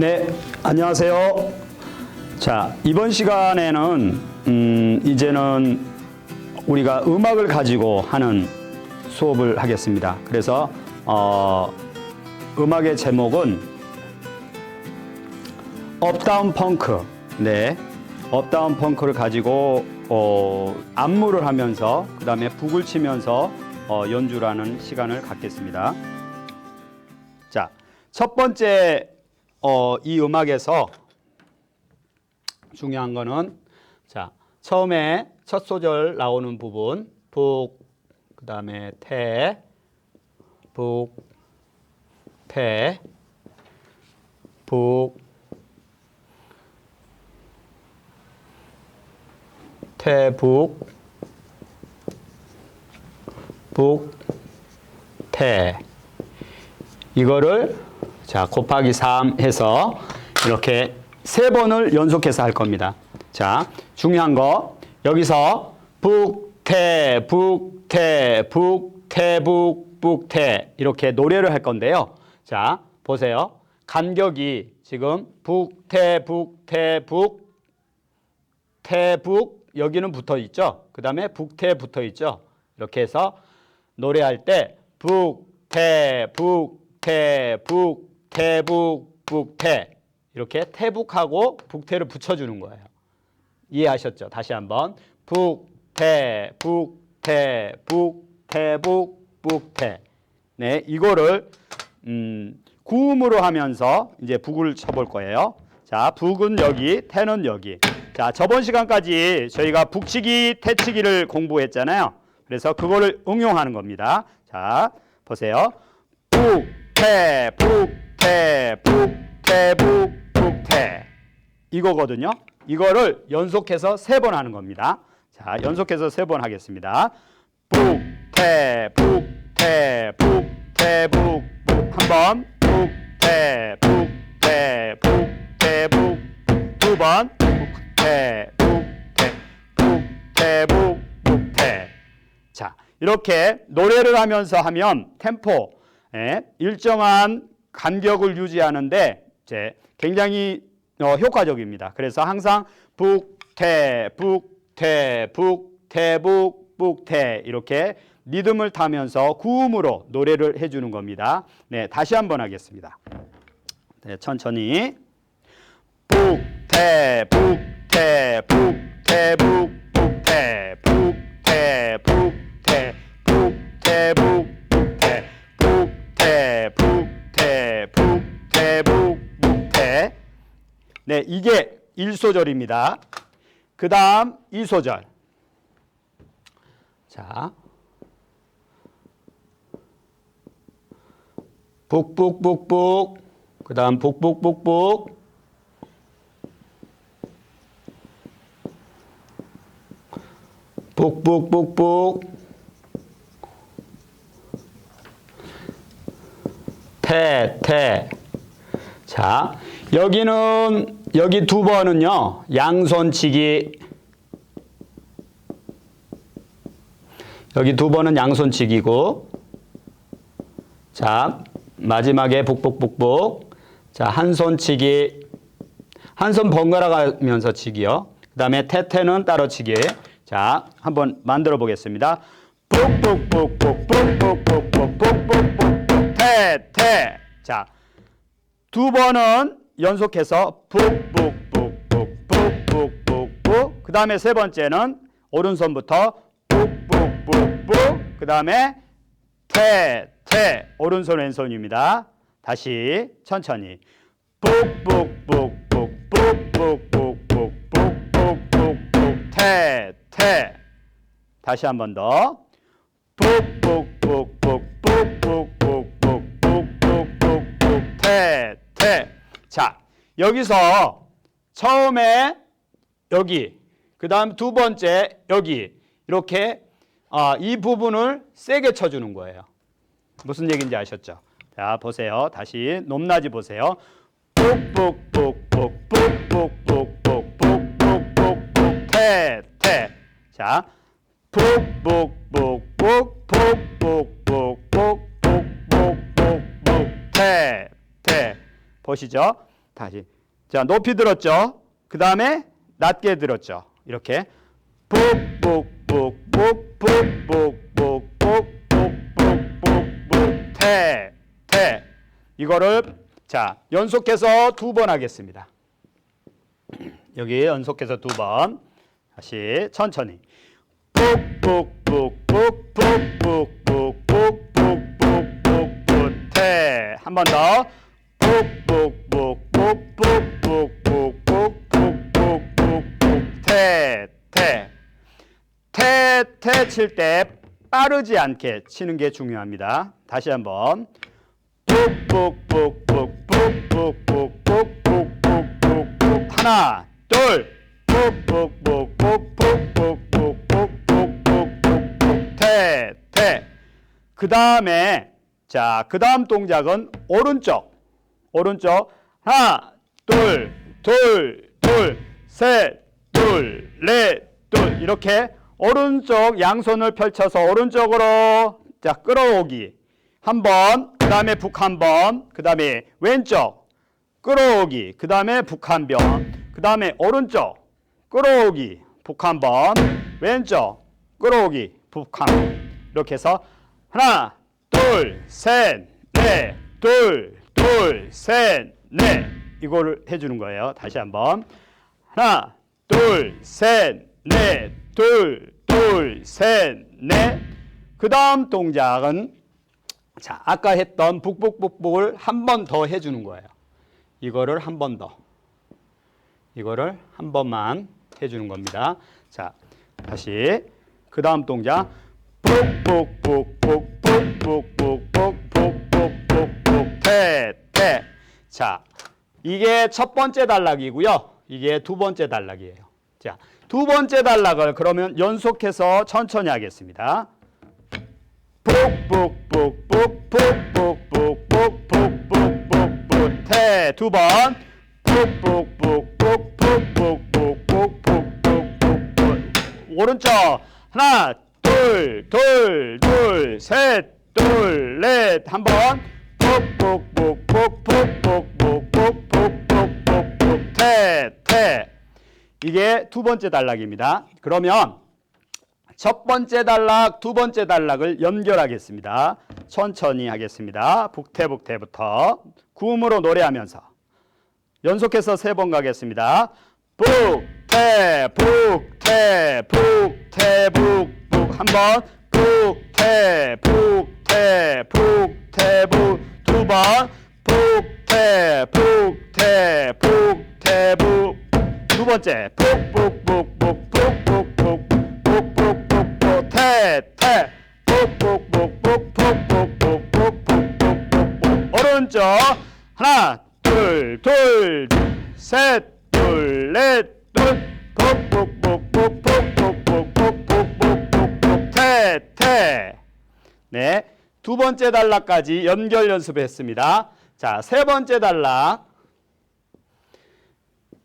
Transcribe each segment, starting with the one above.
네, 안녕하세요. 자, 이번 시간에는 음, 이제는 우리가 음악을 가지고 하는 수업을 하겠습니다. 그래서 어, 음악의 제목은 업다운 펑크. 네. 업다운 펑크를 가지고 어, 안무를 하면서 그 다음에 북을 치면서 어, 연주라는 시간을 갖겠습니다. 자, 첫 번째 어, 이 음악에서 중요한 거는 자, 처음에 첫 소절 나오는 부분 북 그다음에 태 북, 태, 북, 태 북, 북, 태. 이거를 자 곱하기 3 해서 이렇게 세 번을 연속해서 할 겁니다. 자 중요한 거 여기서 북태 북태 북태 북 북태 이렇게 노래를 할 건데요. 자 보세요. 간격이 지금 북태 북태 북 태 북 여기는 붙어 있죠. 그 다음에 북태 붙어 있죠. 이렇게 해서 노래할 때 북 태 북 태 북 태북 북태 이렇게 태북하고 북태를 붙여주는 거예요. 이해하셨죠? 다시 한번 북태 북태 북태 북 북태 네 이거를 음, 구음으로 하면서 이제 북을 쳐볼 거예요. 자 북은 여기 태는 여기 자, 저번 시간까지 저희가 북치기, 태치기를 공부했잖아요. 그래서 그거를 응용하는 겁니다. 자, 보세요. 북, 태, 북, 태, 북, 태, 북, 북, 태. 이거거든요. 이거를 연속해서 세 번 하는 겁니다. 자, 연속해서 세 번 하겠습니다. 북, 태, 북, 태, 북, 태, 북, 북. 한 번. 북, 태, 북, 태, 북, 태, 북. 두 번. 북태, 북태, 북태, 북, 북태. 자, 이렇게 노래를 하면서 하면 템포, 예, 일정한 간격을 유지하는데 이제 굉장히 어, 효과적입니다. 그래서 항상 북태, 북태, 북태, 북, 북태 이렇게 리듬을 타면서 구음으로 노래를 해주는 겁니다. 네, 다시 한번 하겠습니다. 네, 천천히. 북태, 북태, 북태, 북, 북태, 북태, 북태, 북태, 북, 네, 이게 1소절입니다. 그 다음 2소절. 자. 북북북북. 그 다음 북북북북. 북북북북. 태, 태. 자, 여기는, 여기 두 번은요, 양손치기. 여기 두 번은 양손치기고, 자, 마지막에 북북북북. 자, 한 손치기. 한 손 번갈아 가면서 치기요. 그 다음에 태태는 따로 치기. 자, 한번 만들어 보겠습니다. 북북북북북북북북북북북 태태. 자, 두 번은 연속해서 북북북북북북북북. 그 다음에 세 번째는 오른손부터 북북북북. 그 다음에 태, 태. 오른손 왼손입니다. 다시 천천히. 북북북북북북북북북북북북 태, 태. 다시 한 번 더. 북북북북북북북북북북북북 자, 여기서 처음에 여기, 그 다음 두 번째 여기 이렇게 아, 이 부분을 세게 쳐주는 거예요. 무슨 얘기인지 아셨죠? 자, 보세요. 다시 높낮이 보세요. 북북북북북북북북북북북북북 태, 태. 자, 북북북북북북북북북북북북 태, 태. 보시죠. 다시. 자, 높이 들었죠? 그 다음에 낮게 들었죠? 이렇게. 뿍뿍뿍뿍뿍뿍뿍뿍뿍뿍뿍뿍 태, 태. 이거를 자, 연속해서 두 번 하겠습니다. 여기 연속해서 두 번. 다시 천천히. 뿍뿍뿍뿍뿍뿍뿍뿍뿍뿍뿍뿍 태. 한 번 더. 뿍뿍 태, 태칠때 빠르지 않게 치는 게 중요합니다. 다시 한번. 뿍뿍뿍뿍뿍뿍뿍뿍뿍뿍뿍 하나, 둘, 뿍뿍뿍뿍뿍뿍뿍뿍뿍 태, 태. 그 다음에 자, 그 다음 동작은 오른쪽, 오른쪽 하나, 둘, 둘, 둘, 셋, 둘, 넷, 둘 이렇게 오른쪽 양손을 펼쳐서 오른쪽으로 자 끌어오기 한 번, 그 다음에 북 한 번, 그 다음에 왼쪽 끌어오기, 그 다음에 북 한 번, 그 다음에 오른쪽 끌어오기, 북 한 번, 왼쪽 끌어오기, 북 한 번. 이렇게 해서 하나, 둘, 셋, 넷, 둘, 둘, 셋, 넷 이거를 해주는 거예요. 다시 한번 하나, 둘, 셋, 넷, 둘, 둘, 셋, 넷. 그 다음 동작은 자, 아까 했던 북북북북을 한 번 더 해주는 거예요. 이거를 한 번 더. 이거를 한 번만 해주는 겁니다. 자, 다시 그 다음 동작 북북북북북북북북북북북북북 태, 태. 자, 이게 첫 번째 단락이고요. 이게 두 번째 단락이에요. 자, 두 번째 단락을 그러면 연속해서 천천히 하겠습니다. 푹푹푹푹푹푹푹푹푹푹푹푹 태두 번. 푹푹푹푹푹푹푹푹푹푹 오른쪽 하나 둘 둘 둘 셋 둘 넷 한번 푹푹푹푹푹푹푹푹푹푹 태태 이게 두 번째 단락입니다. 그러면 첫 번째 단락, 두 번째 단락을 연결하겠습니다. 천천히 하겠습니다. 북태북태부터 구음으로 노래하면서 연속해서 세 번 가겠습니다. 북태 북태 북태 북북 한번 북태 북태 북태 북두 번 북태 북태 북태 북 두 번째 태태 북북북북북북북북북북 오른쪽 하나 둘둘셋둘넷둘 북북북북북북북북북북북북 태태 네, 두 번째 단락까지 연결 연습했습니다. 자, 세 번째 단락.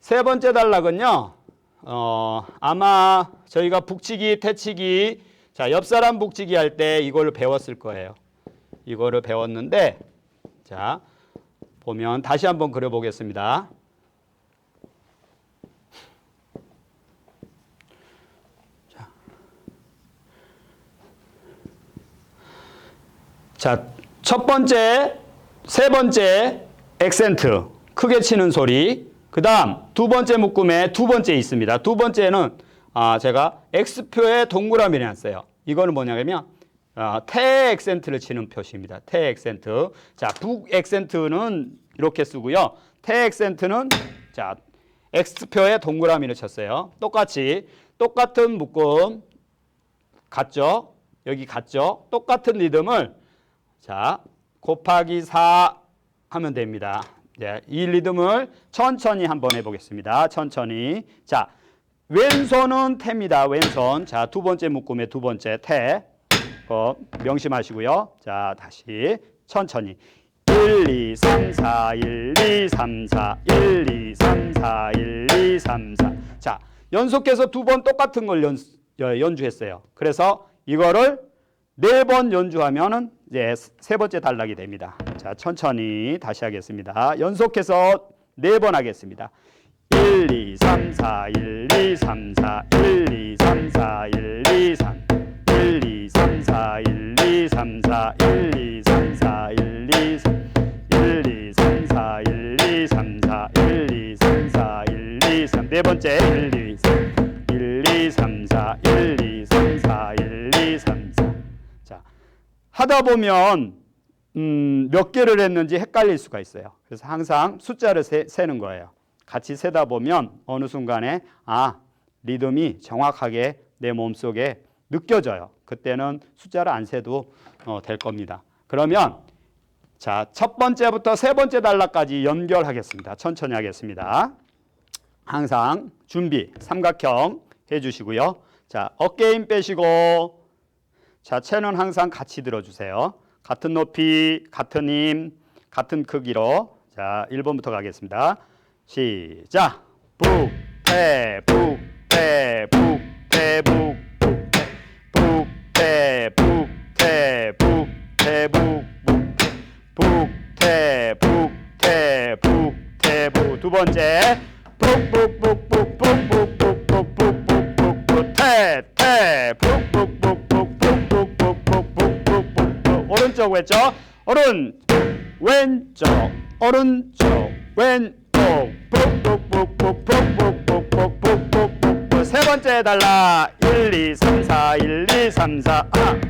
세 번째 단락은요. 어, 아마 저희가 북치기, 태치기, 자, 옆 사람 북치기 할 때 이걸 배웠을 거예요. 이거를 배웠는데 자, 보면 다시 한번 그려 보겠습니다. 자, 첫 번째, 세 번째 액센트 크게 치는 소리. 그 다음 두 번째 묶음에 두 번째 있습니다. 두 번째는 아, 제가 X표에 동그라미 해놨어요. 이거는 뭐냐면 아, 태 액센트를 치는 표시입니다. 태 액센트. 자, 북 액센트는 이렇게 쓰고요. 태 액센트는 자, X표에 동그라미를 쳤어요. 똑같이 똑같은 묶음 같죠? 여기 같죠? 똑같은 리듬을 자, 곱하기 4 하면 됩니다. 네, 이 리듬을 천천히 한번 해보겠습니다. 천천히. 자, 왼손은 태입니다. 왼손. 자, 두 번째 묶음의 두 번째 태. 어, 명심하시고요. 자, 다시 천천히. 1, 2, 3, 4, 1, 2, 3, 4, 1, 2, 3, 4, 1, 2, 3, 4. 자, 연속해서 두 번 똑같은 걸 연, 어, 연주했어요. 그래서 이거를 네 번 연주하면은 이제 세 번째 단락이 됩니다. 자, 천천히 다시 하겠습니다. 연속해서 네 번 하겠습니다. 1, 2, 3, 4, 1, 2, 3, 4, 1, 2, 3, 4, 1, 2, 3, 1, 2, 3, 4, 1, 2, 3, 4, 1, 2, 3, 4, 1, 2, 3, 1, 2, 3, 4, 1, 2, 3, 4, 1, 2, 3, 4, 1, 2, 3. 네 번째 1, 2, 3, 1, 2, 3, 4, 1, 하다 보면 음, 몇 개를 했는지 헷갈릴 수가 있어요. 그래서 항상 숫자를 세, 세는 거예요. 같이 세다 보면 어느 순간에 아 리듬이 정확하게 내 몸속에 느껴져요. 그때는 숫자를 안 세도 어, 될 겁니다. 그러면 자, 첫 번째부터 세 번째 단락까지 연결하겠습니다. 천천히 하겠습니다. 항상 준비 삼각형 해 주시고요. 자, 어깨 힘 빼시고 자, 채는 항상 같이 들어주세요. 같은 높이, 같은 힘, 같은 크기로 자, 1번부터 가겠습니다. 시작. 북, 태, 북, 태, 북, 태, 북, 북, 태, 북, 태, 북, 태, 북, 태, 북, 북, 북, 태, 북, 태, 북, 태, 북. 두 번째. 오른쪽 왼쪽. 북북북북북북북북북북북 세 번째 달라. 1 2 3 4 1 2 3 4 하나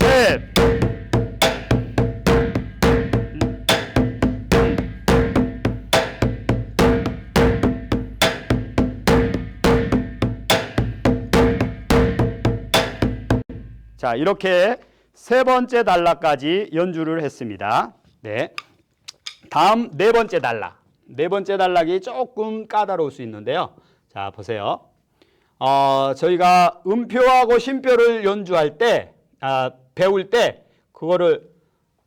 셋. 자, 이렇게 세 번째 단락까지 연주를 했습니다. 네. 다음 네 번째 단락. 네 번째 단락이 조금 까다로울 수 있는데요. 자, 보세요. 어, 저희가 음표하고 쉼표를 연주할 때, 아, 배울 때, 그거를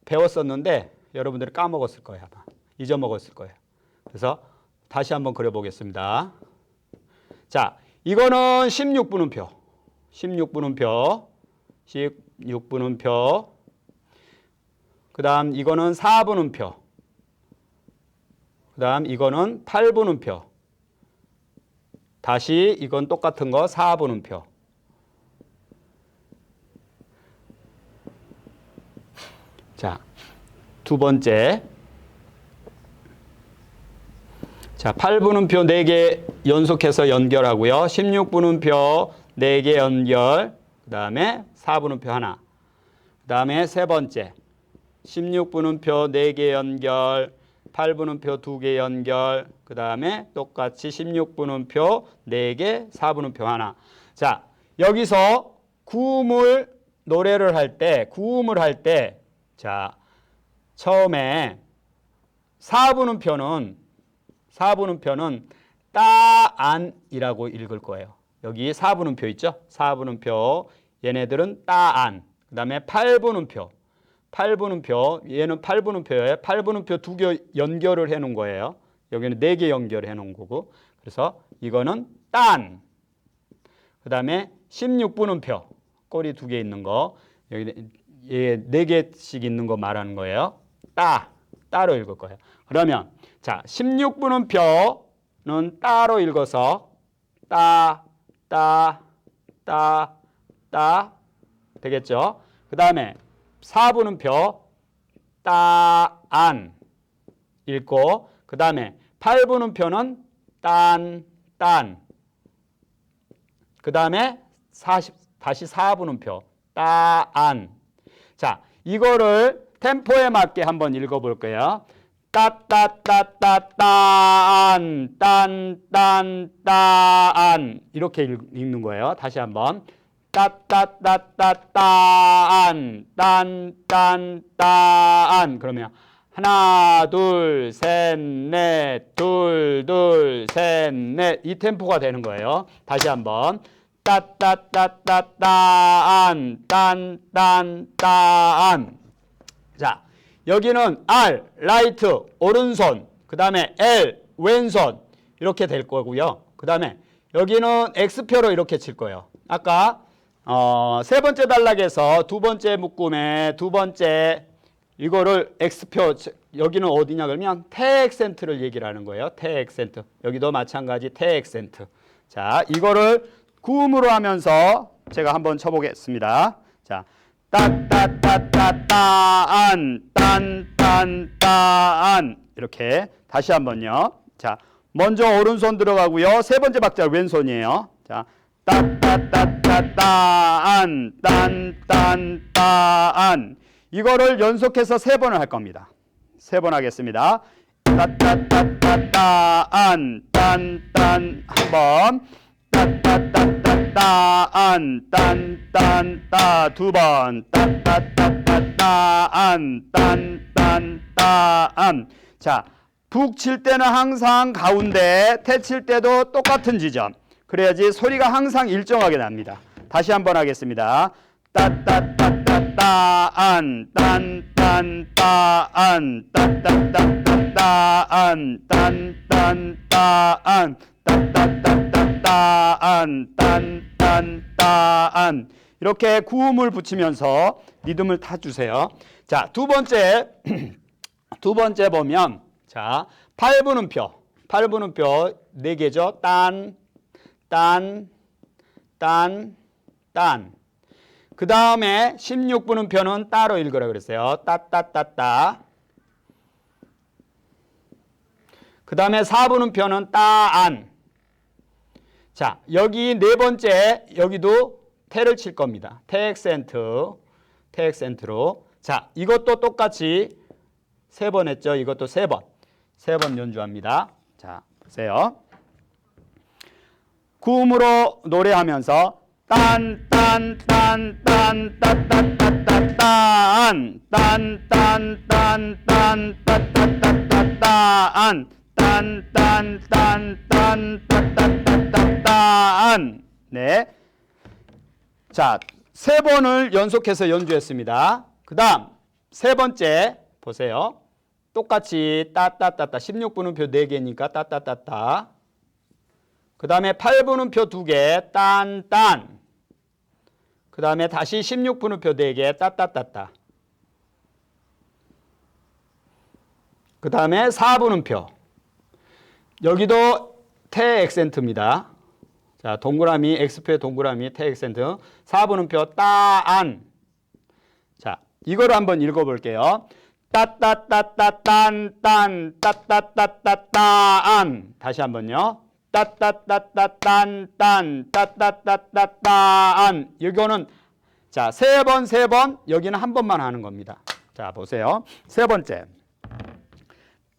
배웠었는데, 여러분들이 까먹었을 거예요, 아마. 잊어먹었을 거예요. 그래서 다시 한번 그려보겠습니다. 자, 이거는 16분음표. 16분음표. 16분음표. 그 다음 이거는 4분음표. 그 다음 이거는 8분음표. 다시 이건 똑같은 거 4분음표. 자, 두 번째. 자, 8분음표 4개 연속해서 연결하고요. 16분음표 4개 연결. 그 다음에 4분음표 하나. 그 다음에 세 번째. 16분음표 4개 연결. 8분음표 2개 연결. 그 다음에 똑같이 16분음표 4개, 4분음표 하나. 자, 여기서 구음을 노래를 할 때, 구음을 할 때, 자, 처음에 4분음표는 4분음표는 따안이라고 읽을 거예요. 여기 4분음표 있죠? 4분음표. 얘네들은 따안. 그 다음에 8분음표. 8분음표. 얘는 8분음표예요. 8분음표 두 개 연결을 해 놓은 거예요. 여기는 네 개 연결해 놓은 거고. 그래서 이거는 딴. 그다음에 16분음표. 꼬리 두 개 있는 거. 여기 네 개씩 있는 거 말하는 거예요. 따. 따로 읽을 거예요. 그러면 자, 16분음표는 따로 읽어서 따, 따, 따, 따 되겠죠? 그 다음에 4분음표 따안 읽고 그 다음에 8분음표는 딴, 딴. 그 다음에 40, 다시 4분음표 따 안. 자, 이거를 템포에 맞게 한번 읽어볼 거예요. 따따따따따안 딴딴따안 이렇게 읽는 거예요. 다시 한번 따따따따따안 딴딴따안 그러면 하나 둘 셋 넷 둘 둘 셋 넷 이 템포가 되는 거예요. 다시 한번 따따따따따안 딴딴따안 자 여기는 R 라이트 오른손 그 다음에 L 왼손 이렇게 될 거고요. 그 다음에 여기는 X표로 이렇게 칠 거예요. 아까 어, 세 번째 단락에서 두 번째 묶음에 두 번째 이거를 x표 여기는 어디냐 그러면 태액센트를 얘기를 하는 거예요. 태액센트. 여기도 마찬가지 태액센트. 자, 이거를 구음으로 하면서 제가 한번 쳐 보겠습니다. 자, 따따따따따안 딴딴따안 이렇게 다시 한번요. 자, 먼저 오른손 들어가고요. 세 번째 박자 왼손이에요. 자, 따따따 따따안 딴딴따안 이거를 연속해서 세 번을 할 겁니다. 세 번 하겠습니다. 따따따따따안 딴 딴 한 번 따따따따따안 딴 딴 따 두 번 따따따따따안 딴 딴 따안 자, 북 칠 때는 항상 가운데, 태 칠 때도 똑같은 지점. 그래야지 소리가 항상 일정하게 납니다. 다시 한번 하겠습니다. 따따따따따안 딴딴따안 따따따따따안 딴딴따안 따따따따따안 딴딴따안 이렇게 구음을 붙이면서 리듬을 타 주세요. 자, 두 번째 두 번째 보면 자, 8분음표. 8분음표 네 개죠. 딴, 딴, 딴, 딴. 그 다음에 16분음표는 따로 읽으라 그랬어요. 따따따따. 그 다음에 4분음표는 따안. 자, 여기 네 번째, 여기도 태를 칠 겁니다. 태 액센트, 태 액센트로. 자, 이것도 똑같이 세 번 했죠. 이것도 세 번. 세 번 연주합니다. 자, 보세요. 구음으로 노래하면서 딴딴딴딴따따따따따안 딴딴딴딴따따따따안 딴딴딴딴따따따따안 네. 자, 세 번을 연속해서 연주했습니다. 그다음 세 번째 보세요. 똑같이 따따따따 16분음표 4개니까 따따따따 그 다음에 8분음표 2개 딴 딴 그 다음에 다시 16분음표 4개 따따따따 그 다음에 4분음표 여기도 태 액센트입니다. 자 동그라미 X표의 동그라미 태 액센트 4분음표 따안 자 이거를 한번 읽어볼게요. 따따따따 딴 딴 따따따따 따안 다시 한번요. 따따따따딴딴 따따따따따안 이거는 자 세 번 세 번 여기는 한 번만 하는 겁니다. 자 보세요. 세 번째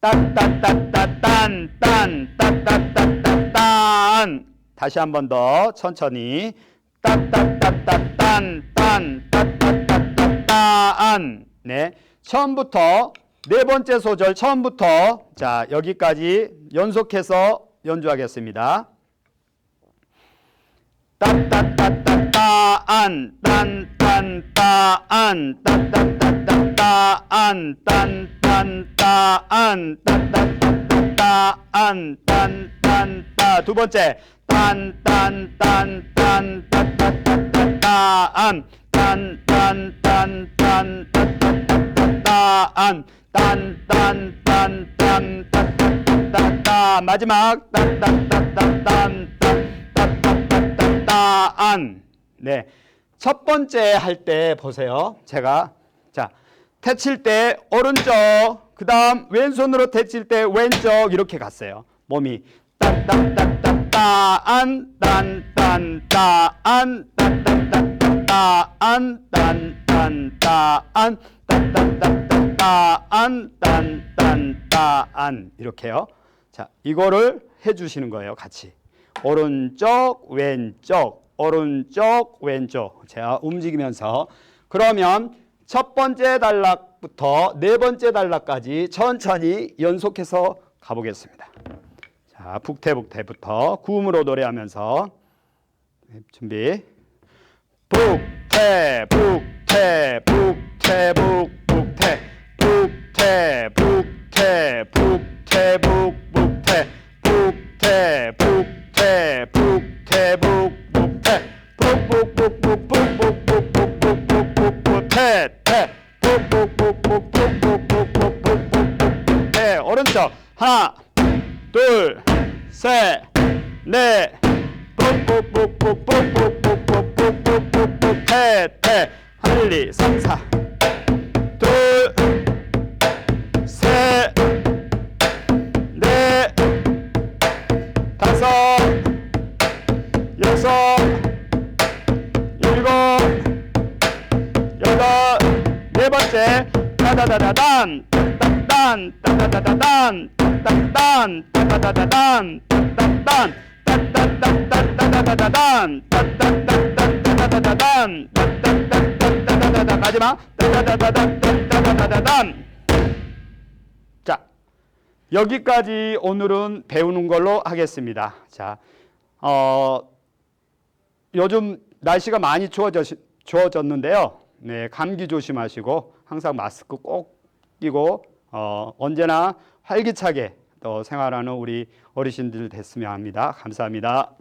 따따따따딴 딴 따따따따딴 다시 한 번 더 천천히 따따따따딴 딴 따따따따딴 네 처음부터 네 번째 소절 처음부터 자 여기까지 연속해서 연주하겠습니다. 따따따따따안 딴딴따안 따따따따따안 딴딴따안 따따따따안 딴딴따 두 번째 딴딴딴딴 따따따따따안 딴딴딴딴 따따따따안 딴딴딴딴 따따따 따 마지막 따따따따딴 따따따따따안 네. 첫 번째 할 때 보세요. 제가 자, 태칠 때 오른쪽, 그다음 왼손으로 태칠 때 왼쪽 이렇게 갔어요. 몸이 따따따따따안 딴딴따안 따따따따따안 딴딴따안 따따따따따안 딴딴따안 이렇게요. 자, 이거를 해 주시는 거예요, 같이. 오른쪽, 왼쪽, 오른쪽, 왼쪽. 제가 움직이면서 그러면 첫 번째 단락부터 네 번째 단락까지 천천히 연속해서 가보겠습니다. 자, 북태북태부터 구음으로 노래하면서 네, 준비. 북태, 북태, 북태, 북, 북태, 북태, 북태, 북태, 북, 네 번째, 따다다다단, 따다단, 따다다다단, 따다단, 따다다다단, 따다단, 따다다다다다다다단, 따다다다다다다다단, 따다다다다다다다단, 마지막, 따다다다다다다다단. 자, 여기까지 오늘은 배우는 걸로 하겠습니다. 자, 어, 요즘 날씨가 많이 추워졌, 추워졌는데요. 네, 감기 조심하시고 항상 마스크 꼭 끼고 어, 언제나 활기차게 또 생활하는 우리 어르신들 됐으면 합니다. 감사합니다.